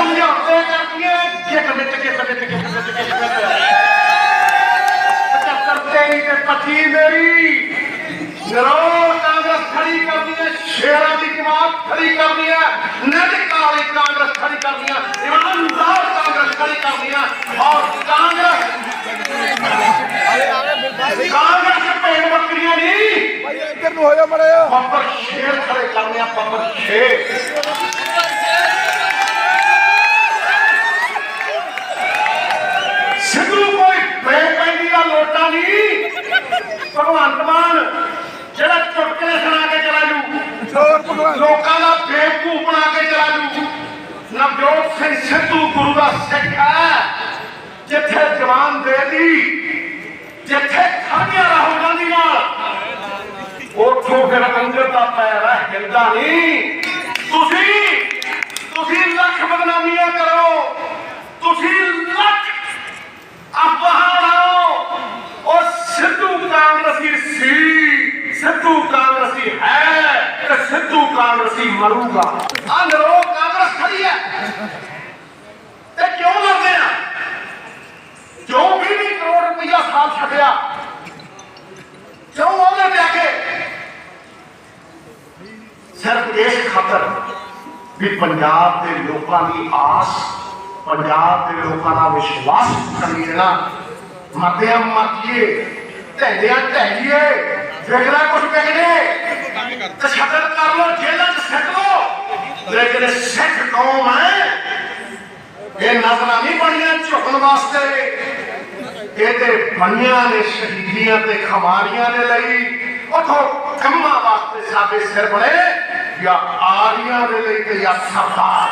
ਸਮਝਾਉਂਦੇ ਕਰਦੀਆਂ। ਕਿੱਕ ਵਿੱਚ ਕਿੱਕ ਵਿੱਚ ਕਿੱਕ ਵਿੱਚ ਕਿੱਕ ਵਿੱਚ 75 ਤੇਰੀ ਤੇ 25 ਮੇਰੀ। ਜ਼ਰੂਰ ਕਾਂਗਰਸ ਖੜੀ ਕਰਦੀ ਹੈ ਸ਼ੇਰਾਂ ਦੀ ਜਮਾਤ ਖੜੀ ਕਰਦੀ ਹੈ ਨਦੀ ਕਾਲੀ ਕਾਂਗਰਸ ਖੜੀ ਕਰਦੀ ਹੈ ਇਮਾਨਦਾਰ ਕਾਂਗਰਸ ਖੜੀ ਕਰਦੀ ਹੈ ਔਰ ਕਾਂਗਰਸ ਕਾਂਗਰਸ ਭੇਡ ਬੱਕਰੀਆਂ ਨਹੀਂ ਭਾਈ ਇੱਧਰ ਨੂੰ ਹੋ ਜਾ ਮੜਿਆ ਬੱਬਰ ਸ਼ੇਰ ਖੜੇ ਕਰਨੇ ਆ ਬੱਬਰ ਸ਼ੇਰ ਨਹੀਂ ਭਗਵੰਤ ਮਾਨ ਜਿਹੜਾ ਚੁਟਕਲੇ ਸੁਣਾ ਕੇ ਚਲਾ ਜੂ। ਹੋਰ ਭਗਵਾਨ। ਲੋਕਾਂ ਦਾ ਬੇਵਕੂਫ ਬਣਾ ਕੇ ਚਲਾ ਜੂ। ਨਵਜੋਤ ਸਿੰਘ ਸਿੱਧੂ ਗੁਰੂ ਦਾ ਸਿੱਖ ਹੈ। ਜਿੱਥੇ ਜਵਾਨ ਦੇ ਦੀ ਜਿੱਥੇ ਖਾਣਿਆ ਰਾਹੁਲ ਗਾਂਧੀ ਨਾਲ। ਉੱਥੋਂ ਫਿਰ ਅੰਗਦ ਦਾ ਪੈਰ ਹੈ ਹਿਲਦਾ ਨਹੀਂ। ਤੁਸੀਂ ਤੁਸੀਂ ਲੱਖ ਬਦਨਾਮੀਆਂ ਕਰੋ ਤੁਸੀਂ ਲੱਖ ਅਫਵਾਹਾਂ ਲਾਓ ਉਹ ਸਿੱਧੂ ਕਾਂਗਰਸੀ ਸੀ ਸਿੱਧੂ ਕਾਂਗਰਸੀ ਹੈ ਤੇ ਸਿੱਧੂ ਕਾਂਗਰਸੀ ਮਰੂਗਾ। ਆ ਲੋਕ ਕਾਂਗਰਸ ਖੜੀ ਹੈ। ਤੇ ਕਿਉਂ ਲੜਦੇ ਆ? ਜੋ 20 ਕਰੋੜ ਰੁਪਇਆ ਸਾਲ ਛੱਡਿਆ, ਕਿਉਂ ਉਹਦੇ ਤੇ ਕੇ? ਸਿਰਫ ਇਸ ਖਾਤਰ ਵੀ ਪੰਜਾਬ ਦੇ ਲੋਕਾਂ ਦੀ ਆਸ, ਪੰਜਾਬ ਦੇ ਲੋਕਾਂ ਦਾ ਵਿਸ਼ਵਾਸ ਖਰੀਦਣਾ ਮਰਦਿਆਂ ਮਰਦੀਏ ਢਹਿੰਦਿਆਂ ਢਹਿਈਏ ਵਿਗੜਾ ਕੁਝ ਵਿਗੜੇ ਤਸ਼ੱਦਦ ਕਰ ਲੋ ਜੇਲ੍ਹਾਂ 'ਚ ਸਿੱਟ ਲੋ ਲੇਕਿਨ ਇਹ ਸਿੱਖ ਕੌਮ ਹੈ। ਇਹ ਨਜ਼ਰਾਂ ਨਹੀਂ ਬਣੀਆਂ ਝੁਕਣ ਵਾਸਤੇ। ਇਹ ਬਣੀਆਂ ਨੇ ਸ਼ਹੀਦੀਆਂ ਤੇ ਖਮਾਰੀਆਂ ਦੇ ਲਈ ਉਥੋਂ ਕੰਮਾਂ ਵਾਸਤੇ ਸਾਡੇ ਸਿਰ ਬਣੇ ਜਾਂ ਆਰੀਆਂ ਦੇ ਲਈ ਤੇ ਜਾਂ ਸਰਦਾਰ